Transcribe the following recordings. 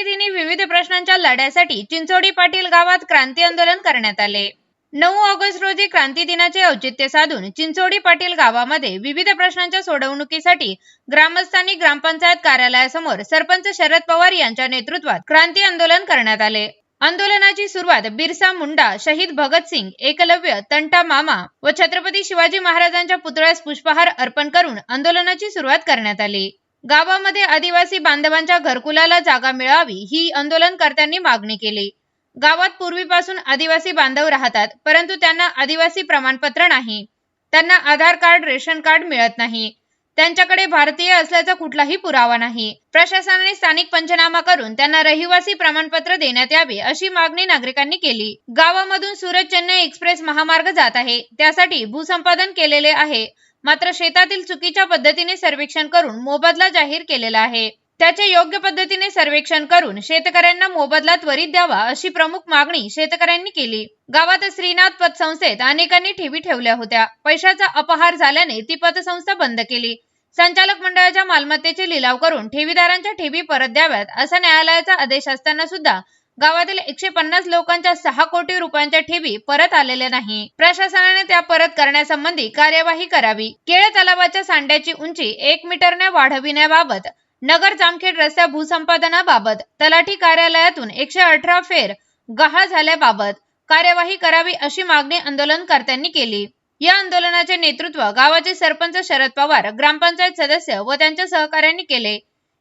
प्रश्नांच्या लढ्यासाठी चिंचोडी पाटील गावात क्रांती आंदोलन करण्यात आले. नऊ ऑगस्ट रोजी क्रांती दिनाचे औचित्य साधून चिंचोडी पाटील गावामध्ये विविध प्रश्नांच्या सोडवणुकीसाठी ग्रामस्थांनी ग्रामपंचायत कार्यालयासमोर सरपंच शरद पवार यांच्या नेतृत्वात क्रांती आंदोलन करण्यात आले. आंदोलनाची सुरुवात बिरसा मुंडा शहीद भगतसिंग एकलव्य तंटा मामा व छत्रपती शिवाजी महाराजांच्या पुतळ्यास पुष्पहार अर्पण करून आंदोलनाची सुरुवात करण्यात आली. गावामध्ये आदिवासी बांधवांच्या घरकुलाला जागा मिळावी ही आंदोलनकर्त्यांनी मागणी केली. गावात पूर्वीपासून आदिवासी बांधव राहतात परंतु त्यांना आदिवासी प्रमाणपत्र नाही. त्यांना आधार कार्ड रेशन कार्ड मिळत नाही. त्यांच्याकडे भारतीय असल्याचा कुठलाही पुरावा नाही. प्रशासनाने स्थानिक पंचनामा करून त्यांना रहिवासी प्रमाणपत्र देण्यात यावे अशी मागणी नागरिकांनी केली. गावामधून सुरत चेन्नई एक्सप्रेस महामार्ग जात आहे. त्यासाठी भूसंपादन केलेले आहे. मात्र शेतातील चुकीच्या पद्धतीने सर्वेक्षण करून मोबदला जाहीर केलेला आहे. त्याचे योग्य पद्धतीने सर्वेक्षण करून शेतकऱ्यांना मोबदला त्वरित द्यावा अशी प्रमुख मागणी शेतकऱ्यांनी केली. गावात श्रीनाथ पतसंस्थेत अनेकांनी ठेवी ठेवल्या होत्या. पैशाचा अपहार झाल्याने ती पतसंस्था बंद केली. संचालक मंडळाच्या मालमत्तेचे लिलाव करून ठेवीदारांच्या ठेवी परत द्याव्यात असा न्यायालयाचा आदेश असताना सुद्धा गावातील एकशे पन्नास लोकांच्या सहा कोटी रुपयांच्या ठेवी परत आलेल्या नाही. प्रशासनाने त्या परत करण्यासंबंधी कार्यवाही करावी. केळ तलावाच्या सांड्याची उंची एक मीटरने वाढविण्याबाबत नगर जामखेड रस्त्या भूसंपादनाबाबत तलाठी कार्यालयातून एकशे अठरा फेर गहाळ झाल्याबाबत कार्यवाही करावी अशी मागणी आंदोलनकर्त्यांनी केली. या आंदोलनाचे नेतृत्व गावाचे सरपंच शरद पवार ग्रामपंचायत सदस्य व त्यांच्या सहकाऱ्यांनी केले.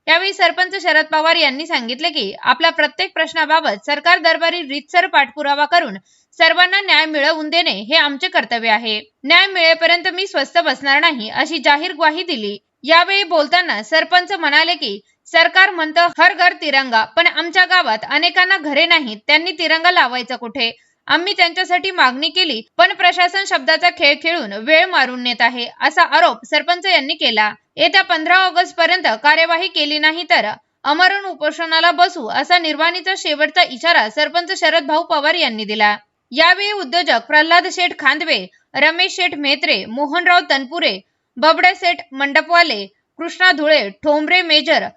यावेळी सरपंच शरद पवार यांनी सांगितले की आपल्या प्रत्येक प्रश्नाबाबत सरकार दरबारी रीतसर पाठपुरावा करून सर्वांना न्याय मिळवून देणे हे आमचे कर्तव्य आहे. न्याय मिळेपर्यंत मी स्वस्थ बसणार नाही अशी जाहीर ग्वाही दिली. यावेळी बोलताना सरपंच म्हणाले की सरकार म्हणतं हर घर तिरंगा पण आमच्या गावात अनेकांना घरे नाहीत त्यांनी तिरंगा लावायचा कुठे? आम्ही त्यांच्यासाठी मागणी केली पण प्रशासन शब्दाचा खेळ खेळून वेळ मारून नेत आहे असा आरोप सरपंच यांनी केला. येत्या पंधरा ऑगस्ट पर्यंत कार्यवाही केली नाही तर अमरण उपोषणाला बसू असा निर्वाणीचा शेवटचा इशारा सरपंच शरद भाऊ पवार यांनी दिला. यावेळी उद्योजक प्रल्हाद शेठ खांदवे रमेश शेठ मेत्रे मोहनराव तनपुरे बबडे सेठ मंडपवाले कृष्णा धुळे ठोंबरे मेजर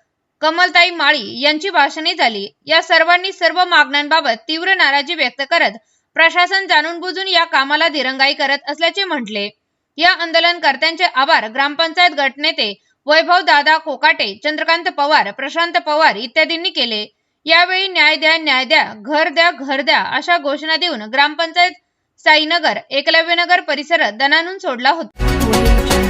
कमलताई माळी यांची भाषणे झाली. या सर्वांनी सर्व मागण्यांबाबत तीव्र नाराजी व्यक्त करत प्रशासन जाणून बुजून या कामाला दिरंगाई करत असल्याचे म्हटले. या आंदोलनकर्त्यांचे आभार ग्रामपंचायत गटनेते वैभव दादा कोकाटे चंद्रकांत पवार प्रशांत पवार इत्यादींनी केले. यावेळी न्याय द्या न्याय द्या घर द्या घर द्या अशा घोषणा देऊन ग्रामपंचायत साईनगर एकलव्यनगर परिसर दणानून सोडला होता.